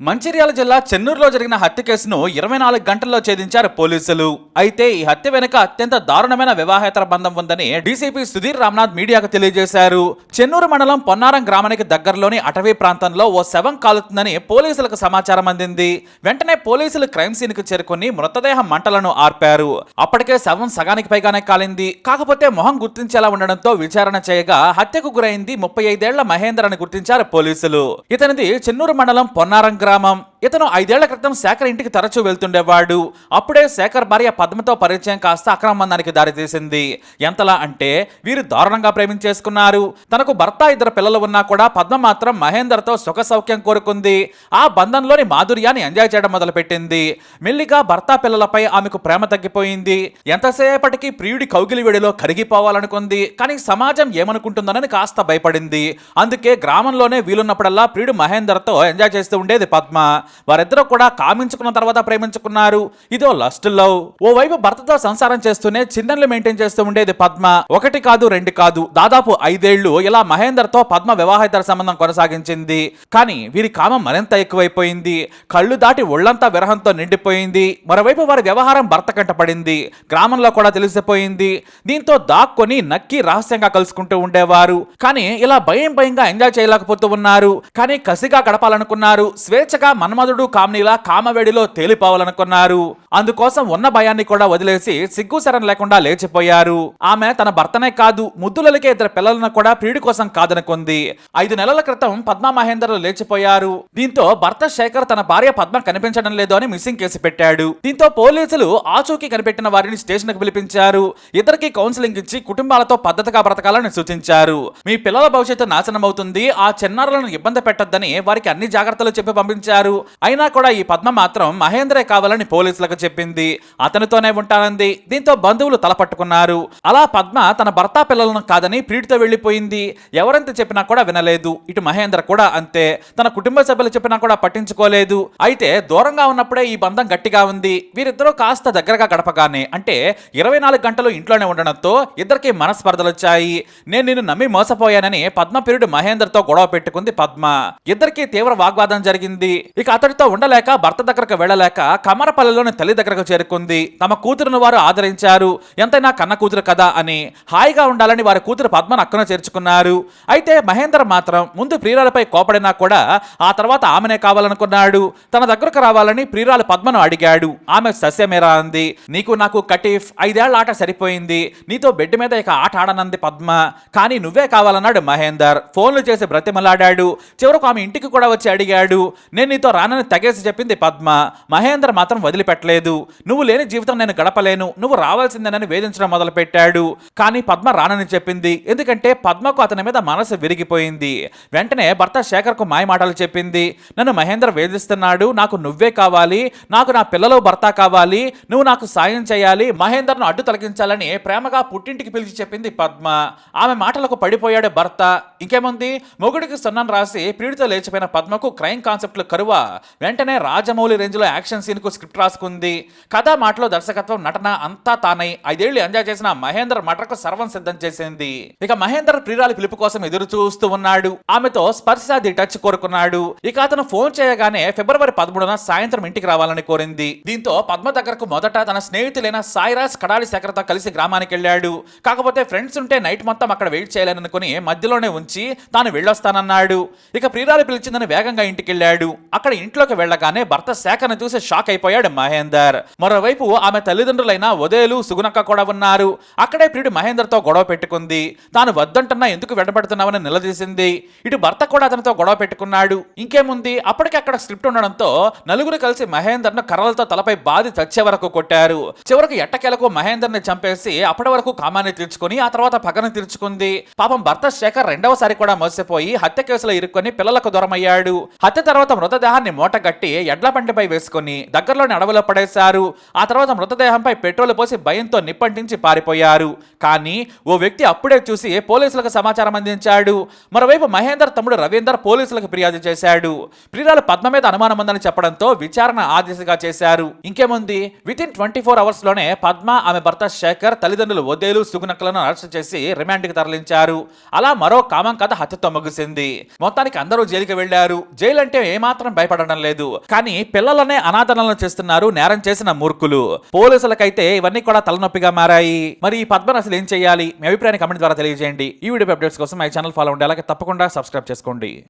మంచిర్యాల జిల్లా చెన్నూరులో జరిగిన హత్య కేసును ఇరవై నాలుగు గంటల్లో ఛేదించారు పోలీసులు. అయితే ఈ హత్య వెనుక అత్యంత దారుణమైన వివాహేతర బంధం ఉందని డీసీపీ సుధీర్ రామ్నాథ్ మీడియాకు తెలియజేశారు. చెన్నూరు మండలం పొన్నారం గ్రామానికి దగ్గరలోని అటవీ ప్రాంతంలో ఓ శవం కాలుతుందని పోలీసులకు సమాచారం అందింది. వెంటనే పోలీసులు క్రైమ్ సీన్కు చేరుకుని మృతదేహ మంటలను ఆర్పారు. అప్పటికే శవం సగానికి పైగానే కాలింది. కాకపోతే మొహం గుర్తించేలా ఉండడంతో విచారణ చేయగా హత్యకు గురైంది ముప్పై ఐదేళ్ళ మహేందర్ అని గుర్తించారు పోలీసులు. ఇతనిది చెన్నూరు మండలం పొన్నారం గ్రామం ఇతను ఐదేళ్ళ క్రితం శేఖర్ ఇంటికి తరచూ వెళ్తుండేవాడు. అప్పుడే శేఖర్ భార్య పద్మతో పరిచయం కాస్త అక్రమందానికి దారితీసింది. ఎంతలా అంటే వీరు దారుణంగా ప్రేమించేసుకున్నారు. తనకు భర్త ఇద్దరు పిల్లలు ఉన్నా కూడా పద్మ మాత్రం మహేందర్తో సుఖ సౌఖ్యం కోరుకుంది. ఆ బంధంలోని మాధుర్యాన్ని ఎంజాయ్ చేయడం మొదలుపెట్టింది. మెల్లిగా భర్త పిల్లలపై ఆమెకు ప్రేమ తగ్గిపోయింది. ఎంతసేపటికి ప్రియుడి కౌగిలి వేడిలో కరిగిపోవాలనుకుంది. కానీ సమాజం ఏమనుకుంటుందనని కాస్త భయపడింది. అందుకే గ్రామంలోనే వీలున్నప్పుడల్లా ప్రియుడు మహేందర్తో ఎంజాయ్ చేస్తూ ఉండేది పద్మ. వారిద్దరూ కూడా కామించుకున్న తర్వాత ప్రేమించుకున్నారు. ఇదో లస్ట్ లవ్ ఓవైపు భర్తతో సంసారం చేస్తూనే చిన్నలు మెయింటైన్ చేస్తూ ఉండేది పద్మ. ఒకటి కాదు రెండు కాదు. దాదాపు ఐదేళ్ళు ఇలా మహేందర్తో పద్మ వివాహేతర సంబంధం కొనసాగించింది. కానీ వీరి కామం మరింత ఎక్కువైపోయింది. కళ్ళు దాటి ఒళ్ళంతా విరహంతో నిండిపోయింది. మరోవైపు వారి వ్యవహారం భర్త కంట పడింది. గ్రామంలో కూడా తెలిసిపోయింది. దీంతో దాక్కొని నక్కి రహస్యంగా కలుసుకుంటూ ఉండేవారు. కానీ ఇలా భయం భయంగా ఎంజాయ్ చేయలేకపోతూ ఉన్నారు. కానీ కసిగా గడపాలనుకున్నారు. స్వేచ్ఛగా మన్మధుడు కామ్నీలా కామవేడిలో తేలిపోవాలనుకున్నారు. అందుకోసం ఉన్న భయాన్ని కూడా వదిలేసి సిగ్గుశరం లేకుండా లేచిపోయారు. ఆమె తన భర్తనే కాదు ముద్దులలికే ఇద్దరు పిల్లలను కూడా ప్రియుడి కోసం కాదనుకుంది. ఐదు నెలల క్రితం పద్మా మహేందర్లు లేచిపోయారు. దీంతో భర్త శేఖర్ తన భార్య పద్మ కనిపించడం లేదు అని మిస్సింగ్ కేసు పెట్టాడు. దీంతో పోలీసులు ఆచూకీ కనిపెట్టిన వారిని స్టేషన్కు పిలిపించారు. ఇద్దరికి కౌన్సిలింగ్ ఇచ్చి కుటుంబాలతో పద్ధతిగా బ్రతకాలని సూచించారు. మీ పిల్లల భవిష్యత్తు నాశనం అవుతుంది ఆ చిన్నారులను ఇబ్బంది పెట్టద్దని వారికి అన్ని జాగ్రత్తలు చెప్పి పంపించారు. అయినా కూడా ఈ పద్మ మాత్రం మహేంద్రే కావాలని పోలీసులకు చెప్పింది. అతనితోనే ఉంటానంది. దీంతో బంధువులు తలపట్టుకున్నారు. అలా పద్మ తన భర్త పిల్లలను కాదని ప్రీటితో వెళ్ళిపోయింది ఎవరెంత చెప్పినా కూడా వినలేదు. ఇటు మహేంద్ర కూడా అంతే. తన కుటుంబ సభ్యులు చెప్పినా కూడా పట్టించుకోలేదు. అయితే దూరంగా ఉన్నప్పుడే ఈ బంధం గట్టిగా ఉంది. వీరిద్దరూ కాస్త దగ్గరగా గడపగానే అంటే ఇరవై నాలుగు గంటలు ఇంట్లోనే ఉండడంతో ఇద్దరికి మనస్పర్ధలు వచ్చాయి నేను నిన్ను నమ్మి మోసపోయానని పద్మ ప్రియుడు మహేంద్రతో గొడవ పెట్టుకుంది పద్మ. ఇద్దరికి తీవ్ర వాగ్వాదం జరిగింది. ఇక అతడితో ఉండలేక భర్త దగ్గరకు వెళ్ళలేక కమరపల్లిలోని తల్లి దగ్గరకు చేరుకుంది. తమ కూతురును వారు ఆదరించారు. ఎంతైనా కన్న కూతురు కదా అని హాయిగా ఉండాలని వారి కూతురు పద్మను అక్కన చేర్చుకున్నారు. అయితే మహేందర్ మాత్రం ముందు ప్రియురాలపై కోపడినా కూడా ఆ తర్వాత ఆమెనే కావాలనుకున్నాడు. తన దగ్గరకు రావాలని ప్రియురాలు పద్మను అడిగాడు. ఆమె సస్యమేరా అంది. నీకు నాకు కటీఫ్ ఐదేళ్ళ ఆట సరిపోయింది. నీతో బెడ్ మీద ఇక ఆట ఆడనంది పద్మ. కానీ నువ్వే కావాలన్నాడు మహేందర్. ఫోన్లు చేసి బ్రతిమలాడాడు. చివరకు ఆమె ఇంటికి కూడా వచ్చి అడిగాడు. నేను నీతో రానని తెగేసి చెప్పింది పద్మ. మహేందర్ మాత్రం వదిలిపెట్టలేదు. నువ్వు లేని జీవితం నేను గడపలేను. నువ్వు రావాల్సిందేనని వేధించడం మొదలుపెట్టాడు. కానీ పద్మ రానని చెప్పింది. ఎందుకంటే పద్మకు అతని మీద మనసు విరిగిపోయింది. వెంటనే భర్త శేఖర్కు మాయమాటలు చెప్పింది. నన్ను మహేందర్ వేధిస్తున్నాడు. నాకు నువ్వే కావాలి. నాకు నా పిల్లలు భర్త కావాలి. నువ్వు నాకు సాయం చేయాలి. మహేందర్ను అడ్డు తొలగించాలని ప్రేమగా పుట్టింటికి పిలిచి చెప్పింది పద్మ. ఆమె మాటలకు పడిపోయాడు భర్త. ఇంకేముంది? మొగుడికి సున్నం రాసి ప్రియుడితో లేచిపోయిన పద్మకు క్రైమ్ కాన్సెప్ట్లు కరువా? వెంటనే రాజమౌళి రేంజ్లో యాక్షన్ సీన్కు స్క్రిప్ట్ రాసుకుంది. కథ మాటలో దర్శకత్వం నటన అంతా తానై ఐదేళ్ళు ఎంజాయ్ చేసిన మహేందర్ మటకు సర్వం సిద్ధం చేసింది. ఇక మహేందర్ ప్రియురాలి పిలుపు కోసం ఎదురు చూస్తూ ఉన్నాడు. ఆమెతో స్పర్శ ది టచ్ కోరుకున్నాడు. ఇక అతను ఫోన్ చేయగానే ఫిబ్రవరి పదమూడున సాయంత్రం ఇంటికి రావాలని కోరింది. దీంతో పద్మ దగ్గరకు మొదట తన స్నేహితులైన సాయిరాజ్ కడాలి శేఖర్తో కలిసి గ్రామానికి వెళ్ళాడు. కాకపోతే ఫ్రెండ్స్ ఉంటే నైట్ మొత్తం అక్కడ వెయిట్ చేయాలనుకుని మధ్యలోనే ఉంచి తాను వెళ్ళొస్తానన్నాడు. ఇక ప్రియురాలు పిలిచిందని వేగంగా ఇంటికి వెళ్ళాడు అక్కడ ఇంట్లోకి వెళ్ళగానే భర్త శాఖను చూసి షాక్ అయిపోయాడు మహేందర్. మరోవైపు ఆమె తల్లిదండ్రులైన ఉదయలు సుగుణక్క కూడా ఉన్నారు. అక్కడే ప్రియుడు మహేందర్తో గొడవ పెట్టుకుంది. తాను వద్దంటున్నా ఎందుకు వెంటబడుతున్నావని నిలదీసింది. ఇటు భర్త కూడా అతనితో గొడవ పెట్టుకున్నాడు. ఇంకేముంది? అప్పటికి అక్కడ స్క్రిప్ట్ ఉండడంతో నలుగురు కలిసి మహేందర్ను కర్రలతో తలపై బాధి చచ్చే వరకు కొట్టారు. చివరకు ఎట్టకేలకు మహేందర్ని చంపేసి అప్పటి వరకు కామాన్ని తీర్చుకుని ఆ తర్వాత పగను తీర్చుకుంది. పాపం భర్త శేఖర్ రెండవసారి కూడా మోసపోయి హత్య కేసులో ఇరుక్కొని పిల్లలకు దూరమయ్యాడు. హత్య తర్వాత మృతదేహాన్ని మూటగట్టి ఎడ్ల బండిపై వేసుకొని దగ్గరలోని అడవిలో పడేశారు. ఆ తర్వాత మృతదేహంపై పెట్రోల్ పోసి భయంతో నిప్పంటించి పారిపోయారు. కానీ ఓ వ్యక్తి అప్పుడే చూసి పోలీసులకు సమాచారం అందించాడు. మరోవైపు మహేందర్ తమ్ముడు రవీందర్ పోలీసులకు ఫిర్యాదు చేశాడు. ప్రియురాలు పద్మ మీద అనుమానం ఉందని చెప్పడంతో విచారణ ఆదేశగా చేశారు. ఇంకేముంది? విత్ ఇన్ ట్వంటీ ఫోర్ అవర్స్లోనే పద్మ ఆమె భర్త శేఖర్ తల్లిదండ్రులు ఒదేలు సుగునక్కలను అరెస్ట్ చేసి రిమాండ్కి తరలించారు. అలా మరో కామం కథ హత్యతో ముగిసింది. మొత్తానికి అందరూ జైలుకి వెళ్ళారు జైలు అంటే ఏమాత్రం మాట్లాడడం లేదు. కానీ పిల్లలనే అనాథనలు చేస్తున్నారు నేరం చేసిన మూర్ఖులు. పోలీసులకైతే ఇవన్నీ కూడా తలనొప్పిగా మారాయి. మరి ఈ పద్మను అసలు ఏం చేయాలి? మీ అభిప్రాయాన్ని కమెంట్ ద్వారా తెలియజేయండి. ఈ వీడియో అప్డేట్స్ కోసం మై ఛానల్ ఫాలో ఉండే అలాగే తప్పకుండా సబ్స్క్రైబ్ చేసుకోండి.